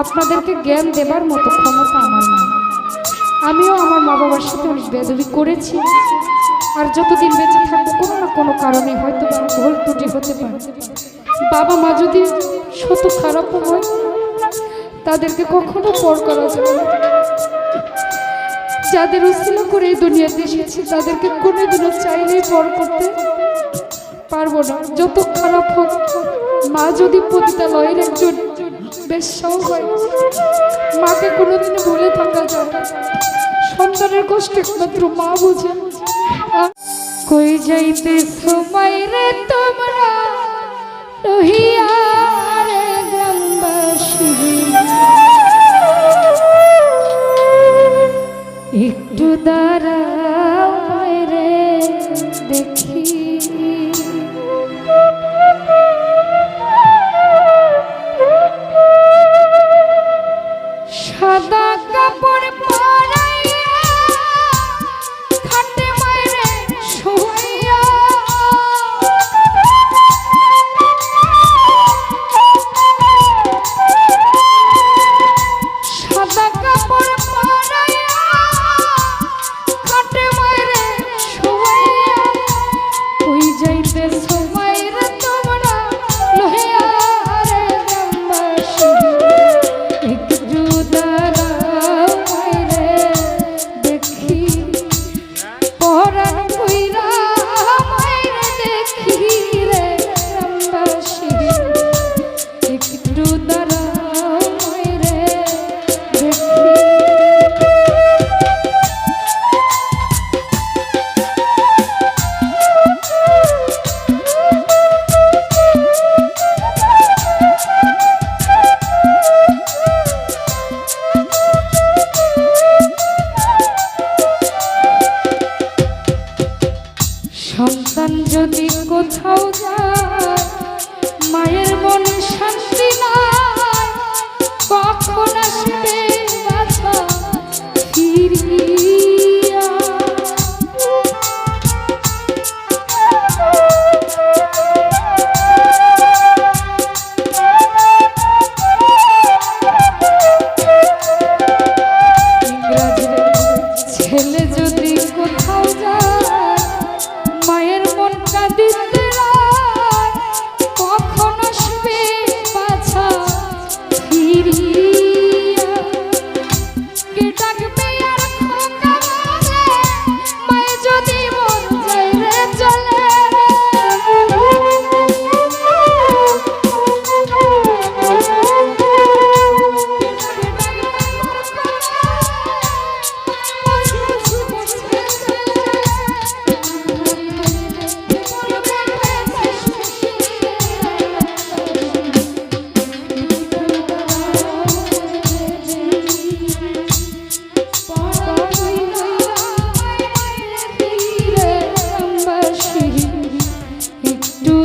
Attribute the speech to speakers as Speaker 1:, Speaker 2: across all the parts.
Speaker 1: আপনাদেরকে জ্ঞান দেবার মতো ক্ষমতা আমার নেই। আমিও আমার মা বাবার সাথে অনেক বেদবি করেছি। আর যতদিন বেঁচে থাকব, কোনো না কোনো কারণে হয়তো ভুল ত্রুটি হতে পারে। বাবা মা যদি শত খারাপও হয়, তাদেরকে কখনো পর করা যাবে না। যাদের উসিলা করে এই দুনিয়াতে এসেছি, তাদেরকে কোনো কোনোদিনও চাইলেই পর করতে পারব না। যত খারাপ হোক, মা যদি পতিতালয়ের একজন বেশ্যাও হয়। মাকে কোনোদিনও ভুলে থাকা যায়। সন্তানের কষ্ট একমাত্র মা বুঝে। কই যাইতে সময় রে তোমরা? একটু দাঁড়াও চলে যদি কোথাও যায় মায়ের মনটা দিতে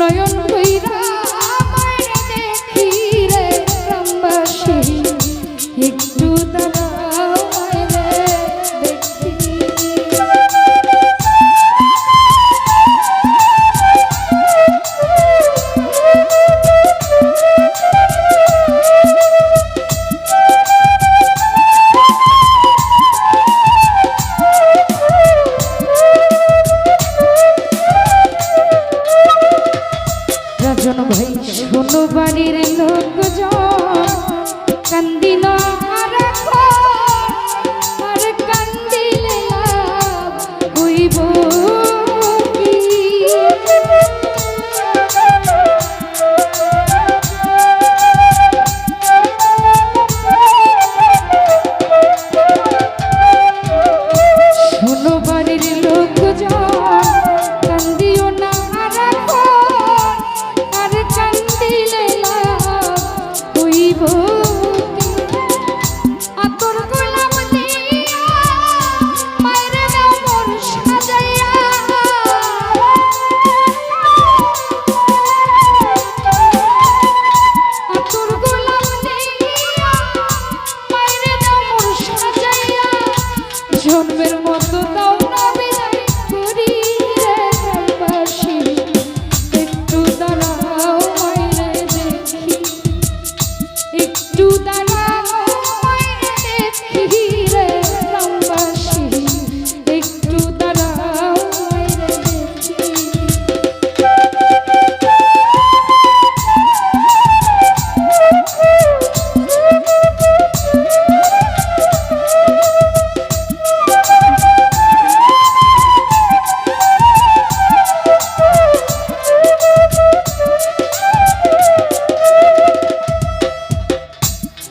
Speaker 1: নয়ন কইরা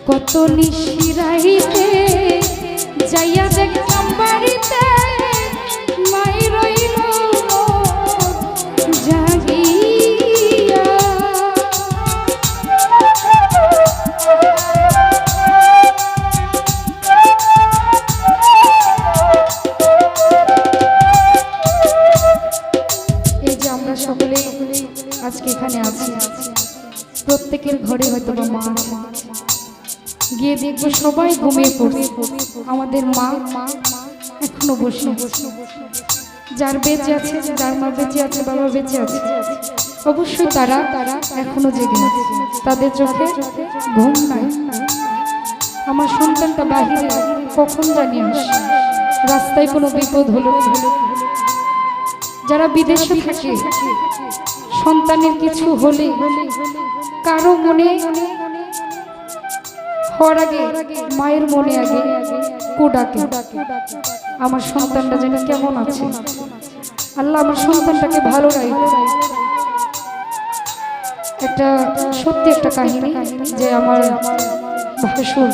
Speaker 1: কত নিশিরাইতে, যাইয়া দেখলাম বাড়িতে মাই রইল জাগিয়া। এই যে আমরা সকলে আজকে এখানে আছি, প্রত্যেকের ঘরে হয়তো মা আছে। গিয়ে দেখব সবাই ঘুমিয়ে পড়ছে। আমাদের মা এখনও বসে। যার বেঁচে আছে, যার মা বেঁচে আছে, বাবা বেঁচে আছে। অবশ্যই তারা তারা এখনও জেগে আছে। তাদের চোখে ঘুম নাই। আমার সন্তানটা বাহিরে কখন জানি আসে। রাস্তায় কোনো বিপদ হলো যারা বিদেশে থাকে, সন্তানের কিছু হলে কারও মনে হওয়ার আগে মায়ের মনে আগে কোডাকে আমার সন্তানটা যেন কেমন আছে। আল্লাহ আমার সন্তানটাকে ভালো রাখে। একটা সত্যি একটা কাহিনী যে আমার ভাসুর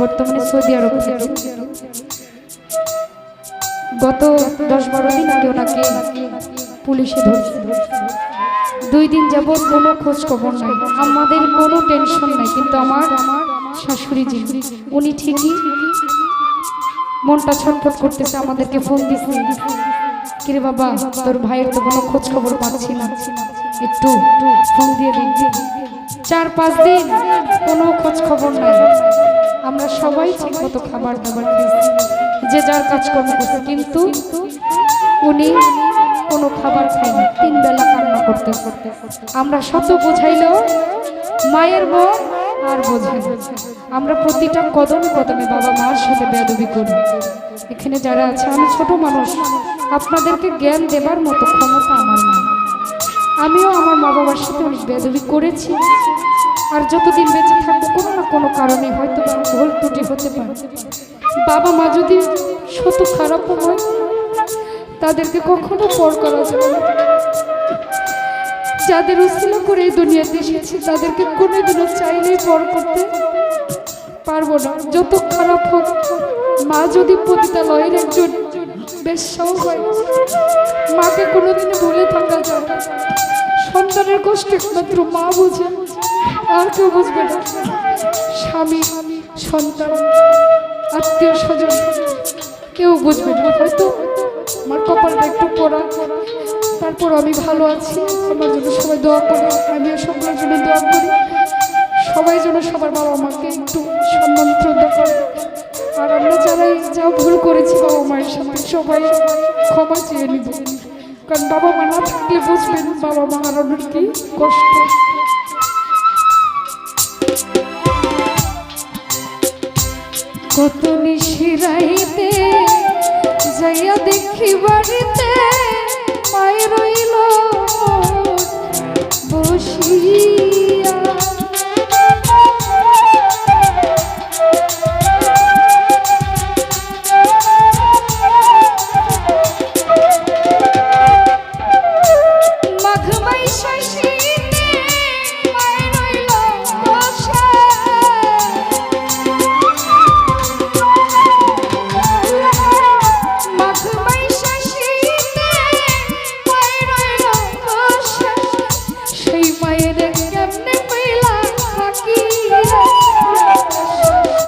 Speaker 1: বর্তমানে সৌদি আরব থেকে। গত দশ বারো দিন আগে ওনাকে পুলিশে ধরছে। দুই দিন যাব কোনো খোঁজ খবর নাই। আমাদের কোনো টেনশন নাই, কিন্তু আমার শাশুড়ি জি উনি ঠিকই মনটা ছটফট করতেছে, আমাদেরকে ফোন দিচ্ছে কিরে বাবা, তোর ভাইয়ের তো কোনো খোঁজ খবর পাচ্ছি না। একটু ফোন দিয়ে দিন চার পাঁচ দিন কোনো খোঁজ খবর নাই। আমরা সবাই ঠিক মতো খাবার দাবার খেয়েছি, যে যার কাজকর্ম করছে, কিন্তু উনি কোনো খাবার খায়নি তিন বেলা কান্না করতে করতে। আমরা শত বোঝাইলেও মায়ের মন আর বোঝে আমরা প্রতিটা কদমে কদমে বাবা মার সাথে বেদবি করি। এখানে যারা আছে, আমি ছোট মানুষ, আপনাদেরকে জ্ঞান দেবার মতো ক্ষমতা আমার নেই। আমিও আমার মা বাবার সাথে অনেক বেয়াদবি করেছি। আর যতদিন বেঁচে থাকব, কোনো না কোনো কারণে হয়তো ভুল ত্রুটি হতে পারে। বাবা মা যদি শত খারাপও হয় তাদেরকে কখনো পর করা যাবে না। যাদের উসিলা করে এই দুনিয়াতে এসেছি, তাদেরকে কোনোদিনও চাইলেই পর করতে পারব না। যত খারাপ হোক, মা যদি পতিতালয়ের একজন বেশ্যাও হয়, মাকে কোনোদিনও ভুলে থাকা যায় সন্তানের কষ্ট একমাত্র মা বুঝে, আর কেউ বুঝবে না। স্বামী, সন্তান আত্মীয় স্বজন কেউ বুঝবে না। হয়তো আমার কপালটা একটু পড়া। তারপর আমি ভালো আছি। আমার জন্য সবাই দোয়া করে। আমিও সকলের জন্য দোয়া করি। সবাই যেন সবার বাবা মাকে একটু সম্মান শ্রদ্ধা করে। আর আমরা যারাই যা ভুল করেছি বাবা মায়ের সাথে সবাই ক্ষমা চেয়ে নিব। কারণ বাবা মা না থাকলে বুঝবেন বাবা মা হারানোর কি কষ্ট।